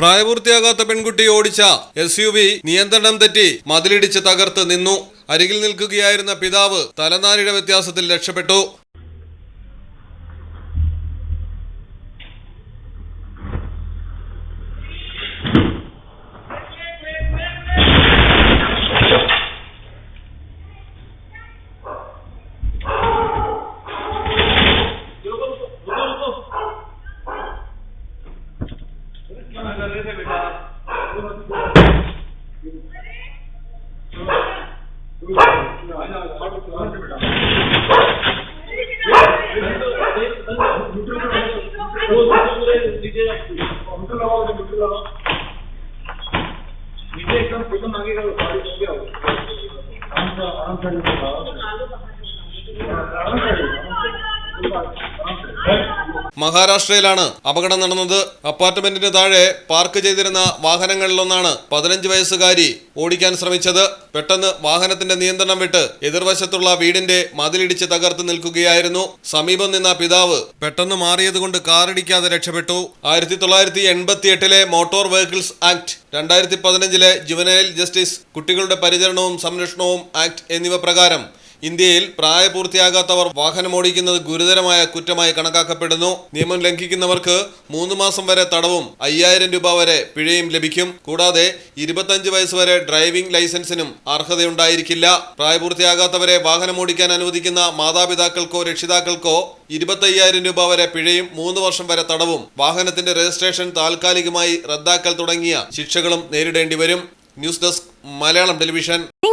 പ്രായപൂർത്തിയാകാത്ത പെൺകുട്ടി ഓടിച്ച എസ് യു വി നിയന്ത്രണം തെറ്റി മതിലിടിച്ച് തകർത്ത് നിന്നു. അരികിൽ നിൽക്കുകയായിരുന്ന പിതാവ് തലനാരിഴ വ്യത്യാസത്തിൽ രക്ഷപ്പെട്ടു. एकदम एकदम आगे का गाड़ी हो गया आराम से आराम से आराम മഹാരാഷ്ട്രയിലാണ് അപകടം നടന്നത്. അപ്പാർട്ട്മെന്റിന് താഴെ പാർക്ക് ചെയ്തിരുന്ന വാഹനങ്ങളിലൊന്നാണ് പതിനഞ്ച് വയസ്സുകാരി ഓടിക്കാൻ ശ്രമിച്ചത്. പെട്ടെന്ന് വാഹനത്തിന്റെ നിയന്ത്രണം വിട്ട് എതിർവശത്തുള്ള വീടിന്റെ മതിലിടിച്ച് തകർത്ത് നിൽക്കുകയായിരുന്നു. സമീപം നിന്ന പിതാവ് പെട്ടെന്ന് മാറിയതുകൊണ്ട് കാറിടിക്കാതെ രക്ഷപ്പെട്ടു. ആയിരത്തി തൊള്ളായിരത്തി എൺപത്തി എട്ടിലെ മോട്ടോർ വെഹിക്കിൾസ് ആക്ട് രണ്ടായിരത്തി പതിനഞ്ചിലെ ജുവനൈൽ ജസ്റ്റിസ് കുട്ടികളുടെ പരിചരണവും സംരക്ഷണവും ആക്ട് എന്നിവ പ്രകാരം ഇന്ത്യയിൽ പ്രായപൂർത്തിയാകാത്തവർ വാഹനമോടിക്കുന്നത് ഗുരുതരമായ കുറ്റമായി കണക്കാക്കപ്പെടുന്നു. നിയമം ലംഘിക്കുന്നവർക്ക് മൂന്ന് മാസം വരെ തടവും അയ്യായിരം രൂപ വരെ പിഴയും ലഭിക്കും. കൂടാതെ ഇരുപത്തഞ്ച് വയസ്സ് വരെ ഡ്രൈവിംഗ് ലൈസൻസിനും അർഹതയുണ്ടായിരിക്കില്ല. പ്രായപൂർത്തിയാകാത്തവരെ വാഹനമോടിക്കാൻ അനുവദിക്കുന്ന മാതാപിതാക്കൾക്കോ രക്ഷിതാക്കൾക്കോ ഇരുപത്തയ്യായിരം രൂപ വരെ പിഴയും മൂന്ന് വർഷം വരെ തടവും വാഹനത്തിന്റെ രജിസ്ട്രേഷൻ താൽക്കാലികമായി റദ്ദാക്കൽ തുടങ്ങിയ ശിക്ഷകളും നേരിടേണ്ടി വരും ന്യൂസ് ഡെസ്ക് മലയാളം ടെലിവിഷൻ.